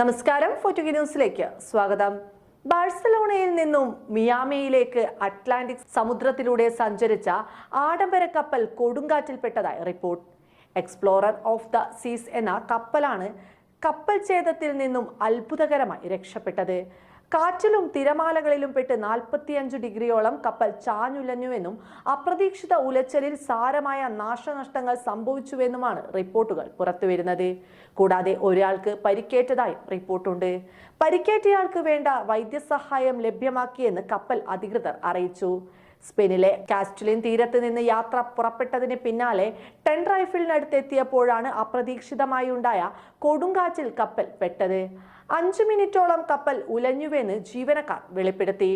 നമസ്കാരം ഫോർട്ടുഗി ന്യൂസിലേക്ക് സ്വാഗതം. ബാഴ്സലോണയിൽ നിന്നും മിയാമിയിലേക്ക് അറ്റ്ലാന്റിക് സമുദ്രത്തിലൂടെ സഞ്ചരിച്ച ആഡംബര കപ്പൽ കൊടുങ്കാറ്റിൽപ്പെട്ടതായി report. Explorer of the Seas എന്ന കപ്പലാണ് കപ്പൽ ഛേദത്തിൽ നിന്നും അത്ഭുതകരമായി രക്ഷപ്പെട്ടത്. കാറ്റിലും തിരമാലകളിലും പെട്ട് നാൽപ്പത്തിയഞ്ച് ഡിഗ്രിയോളം കപ്പൽ ചാഞ്ഞുലഞ്ഞുവെന്നും അപ്രതീക്ഷിത ഉലച്ചലിൽ സാരമായ നാശനഷ്ടങ്ങൾ സംഭവിച്ചുവെന്നുമാണ് റിപ്പോർട്ടുകൾ പുറത്തുവരുന്നത്. കൂടാതെ ഒരാൾക്ക് പരിക്കേറ്റതായി റിപ്പോർട്ടുണ്ട്. പരിക്കേറ്റയാൾക്ക് വേണ്ട വൈദ്യസഹായം ലഭ്യമാക്കിയെന്ന് കപ്പൽ അധികൃതർ അറിയിച്ചു. സ്പെയിനിലെ കാസ്റ്റുലിൻ തീരത്ത് നിന്ന് യാത്ര പുറപ്പെട്ടതിന് പിന്നാലെ ടെൻ റൈഫിളിനടുത്ത് എത്തിയപ്പോഴാണ് അപ്രതീക്ഷിതമായി ഉണ്ടായ കൊടുങ്കാറ്റിൽ കപ്പൽ പെട്ടത്. അഞ്ചു മിനിറ്റോളം കപ്പൽ ഉലഞ്ഞുവെന്ന് ജീവനക്കാർ വെളിപ്പെടുത്തി.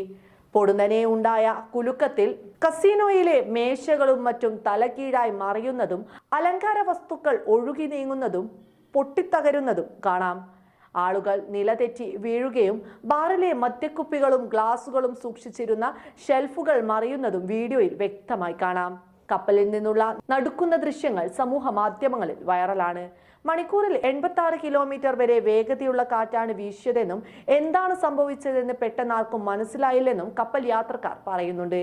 പൊടുന്നനെ ഉണ്ടായ കുലുക്കത്തിൽ കസീനോയിലെ മേശകളും മറ്റും തലകീഴായി മറിയുന്നതും അലങ്കാര വസ്തുക്കൾ ഒഴുകി നീങ്ങുന്നതും പൊട്ടിത്തകരുന്നതും കാണാം. ആളുകൾ നിലതെറ്റി വീഴുകയും ബാറിലെ മദ്യക്കുപ്പികളും ഗ്ലാസുകളും സൂക്ഷിച്ചിരുന്ന ഷെൽഫുകൾ മറിയുന്നതും വീഡിയോയിൽ വ്യക്തമായി കാണാം. കപ്പലിൽ നിന്നുള്ള നടുക്കുന്ന ദൃശ്യങ്ങൾ സമൂഹ മാധ്യമങ്ങളിൽ വൈറലാണ്. മണിക്കൂറിൽ എൺപത്തി ആറ് കിലോമീറ്റർ വരെ വേഗതയുള്ള കാറ്റാണ് വീശിയതെന്നും എന്താണ് സംഭവിച്ചതെന്ന് പെട്ടെന്നാർക്കും മനസ്സിലായില്ലെന്നും കപ്പൽ യാത്രക്കാർ പറയുന്നുണ്ട്.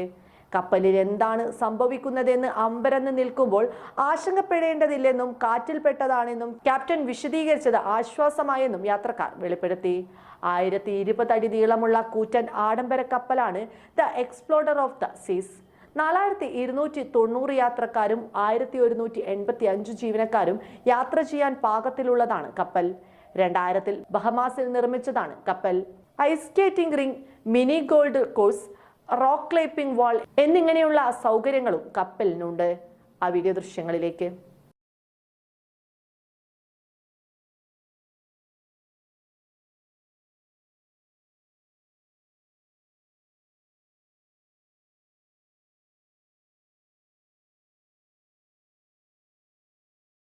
കപ്പലിൽ എന്താണ് സംഭവിക്കുന്നതെന്ന് അമ്പരന്ന് നിൽക്കുമ്പോൾ ആശങ്കപ്പെടേണ്ടതില്ലെന്നും കാറ്റിൽപ്പെട്ടതാണെന്നും ക്യാപ്റ്റൻ വിശദീകരിച്ചത് ആശ്വാസമായെന്നും യാത്രക്കാർ വെളിപ്പെടുത്തി. ആയിരത്തി ഇരുപത് അടി നീളമുള്ള കൂറ്റൻ ആഡംബര കപ്പലാണ് the Explorer of the Seas. നാലായിരത്തി ഇരുന്നൂറ്റി തൊണ്ണൂറ് യാത്രക്കാരും ആയിരത്തി ഒരുന്നൂറ്റി എൺപത്തി അഞ്ച് ജീവനക്കാരും യാത്ര ചെയ്യാൻ പാകത്തിലുള്ളതാണ് കപ്പൽ. രണ്ടായിരത്തിൽ ബഹമാസിൽ നിർമ്മിച്ചതാണ് കപ്പൽ. Ice skating rink mini golf course rock climbing wall എന്നിങ്ങനെയുള്ള സൗകര്യങ്ങളും കപ്പലിനുണ്ട്. ആ വീഡിയോ ദൃശ്യങ്ങളിലേക്ക്.